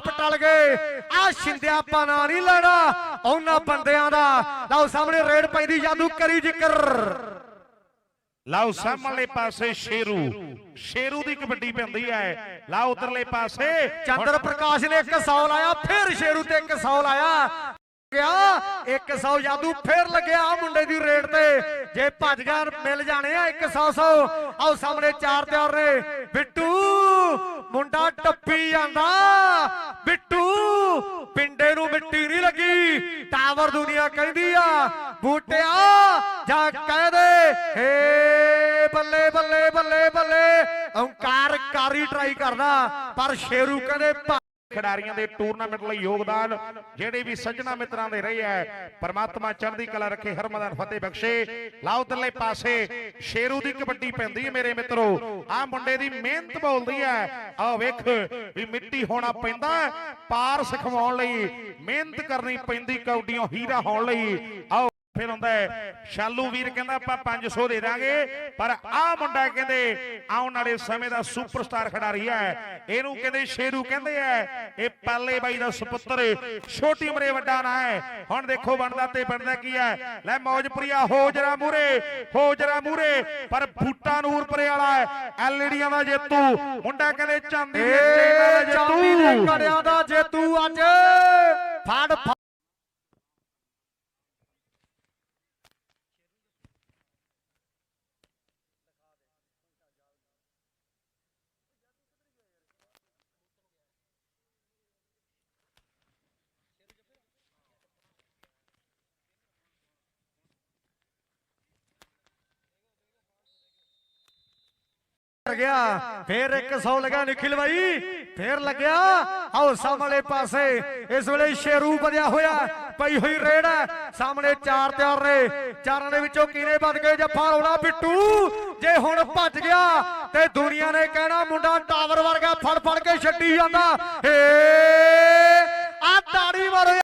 ਆਪ ਟਲ ਗਏ। ਆ ਸ਼ਿੰਦਿਆ ਆਪਾਂ ਨਾਂ ਨਹੀਂ ਲੈਣਾ। ਉਹਨਾਂ ਬੰਦਿਆਂ ਦਾ। ਲਓ ਸਾਹਮਣੇ ਰੇਡ ਪੈਂਦੀ ਜਾਦੂ ਕਰੀ ਜ਼ਿਕਰ। ਲਓ ਸਾਹਮਣੇ ਪਾਸੇ ਸ਼ੇਰੂ। ਸ਼ੇਰੂ ਦੀ ਕਬੱਡੀ ਪੈਂਦੀ ਹੈ। ਲਓ ਉਧਰਲੇ ਪਾਸੇ। ਚੰਦਰ ਪ੍ਰਕਾਸ਼ ਨੇ 100 ਲਾਇਆ, ਫਿਰ ਸ਼ੇਰੂ ਤੇ 100 ਲਾਇਆ। ਗਿਆ 100 ਜਾਦੂ, ਫੇਰ ਲੱਗਿਆ ਆ ਮੁੰਡੇ ਦੀ ਰੇਡ ਤੇ। ਜੇ ਭੱਜ ਗਿਆ ਮਿਲ ਜਾਣੇ ਆ 100 100 ਆਓ ਸਾਹਮਣੇ ਚਾਰ ਤਿਆਰ ਨੇ। ਬਿੱਟੂ, ਮੁੰਡਾ ਟੱਪੀ ਜਾਂਦਾ ਬਿੱਟੂ ਪਿੰਡੇ ਨੂੰ ਮਿੱਟੀ ਨਹੀਂ ਲੱਗੀ ਟਾਵਰ ਦੁਨੀਆ ਕਹਿੰਦੀ ਆ, ਬੂਟਿਆ ਜਾਂ ਕਹਿ ਦੇ ਏ ਬੱਲੇ ਬੱਲੇ ਬੱਲੇ ਬੱਲੇ, ਓੰਕਾਰ ਕਾਰੀ ਟਰਾਈ ਕਰਦਾ, ਪਰ ਸ਼ੇਰੂ ਕਹਿੰਦੇ ਖਿਡਾਰੀਆਂ ਦੇ ਟੂਰਨਾਮੈਂਟ ਲਈ ਯੋਗਦਾਨ, ਜਿਹੜੇ ਵੀ ਸੱਜਣਾ ਮਿੱਤਰਾਂ ਦੇ ਰਹੇ ਹੈ, ਪਰਮਾਤਮਾ ਚੜ੍ਹਦੀ ਕਲਾ ਰੱਖੇ ਹਰਮਦਾਨ ਫਤਿਹ ਬਖਸ਼ੇ। ਲਾਓ ਉਧਰਲੇ ਪਾਸੇ, ਸ਼ੇਰੂ ਦੀ ਕਬੱਡੀ ਪੈਂਦੀ ਹੈ ਮੇਰੇ ਮਿੱਤਰੋ। ਆਹ ਮੁੰਡੇ ਦੀ ਮਿਹਨਤ ਬੋਲਦੀ ਹੈ। ਆਹ ਵੇਖ ਵੀ ਮਿੱਟੀ ਹੋਣਾ ਪੈਂਦਾ ਪਾਰ ਸਿਖਵਾਉਣ ਲਈ, ਮਿਹਨਤ ਕਰਨੀ ਪੈਂਦੀ ਕੌਡੀਆਂ ਹੀਰਾ ਹੋਣ ਲਈ। ਆਓ ਫਿਰ ਹੁੰਦਾ ਹੈ ਸ਼ਾਲੂ ਵੀਰ ਕਹਿੰਦਾ ਆਪਾਂ 500 ਦੇ ਦਾਂਗੇ। ਪਰ ਆਹ ਮੁੰਡਾ ਕਹਿੰਦੇ ਆਉਣ ਵਾਲੇ ਸਮੇਂ ਦਾ ਸੁਪਰਸਟਾਰ ਖਿਡਾਰੀ ਹੈ। ਇਹਨੂੰ ਕਹਿੰਦੇ ਸ਼ੇਰੂ ਕਹਿੰਦੇ ਆ ਇਹ ਪਾਲੇ ਬਾਈ ਦਾ ਸੁਪੁੱਤਰ ਛੋਟੀ ਉਮਰੇ ਵੱਡਾ ਨਾ ਹੈ। ਹੁਣ ਦੇਖੋ ਬਣਦਾ ਤੇ ਬਣਦਾ ਕੀ ਹੈ। ਲੈ ਮੌਜਪੁਰੀਆ ਹੋ ਜਰਾ ਮੂਰੇ ਹੋ ਜਰਾ ਮੂਰੇ ਪਰ ਬੂਟਾ ਨੂਰਪੁਰੇ ਵਾਲਾ ਹੈ ਐਲਈਡੀਆਂ ਦਾ ਜੇਤੂ। ਮੁੰਡਾ ਕਹਿੰਦੇ ਚਾਂਦੀ ਦੇ ਏ ਚਾਂਦੀ ਦੇ ਜੇਤੂ ਕੜਿਆਂ ਦਾ ਜੇਤੂ ਅੱਜ। ਫੜ। ਫੜ ਗਿਆ। ਫੇਰ 100 ਲਗਾ ਨਿਖਿਲ ਬਾਈ ਫੇਰ ਲੱਗਿਆ। ਆਓ ਸਾਹਮਣੇ ਪਾਸੇ। ਇਸ ਵੇਲੇ ਸ਼ੇਰੂ ਵਧਿਆ ਹੋਇਆ। ਪਈ ਹੋਈ ਰੇਡ ਹੈ। ਸਾਹਮਣੇ ਚਾਰ ਤਿਆਰ ਨੇ। ਚਾਰਾਂ ਦੇ ਵਿੱਚੋਂ ਕਿਨੇ ਵੱਧ ਗਏ? ਜੱਫਾ ਰੋਣਾ ਬਿੱਟੂ। ਜੇ ਹੁਣ ਭੱਜ ਗਿਆ ਤੇ ਦੁਨੀਆ ਨੇ ਕਹਿਣਾ, ਮੁੰਡਾ ਟਾਵਰ ਵਰਗਾ ਫੜ ਫੜ ਕੇ ਛੱਡੀ ਜਾਂਦਾ। ਏ ਆ ਤਾੜੀ ਮਾਰੋ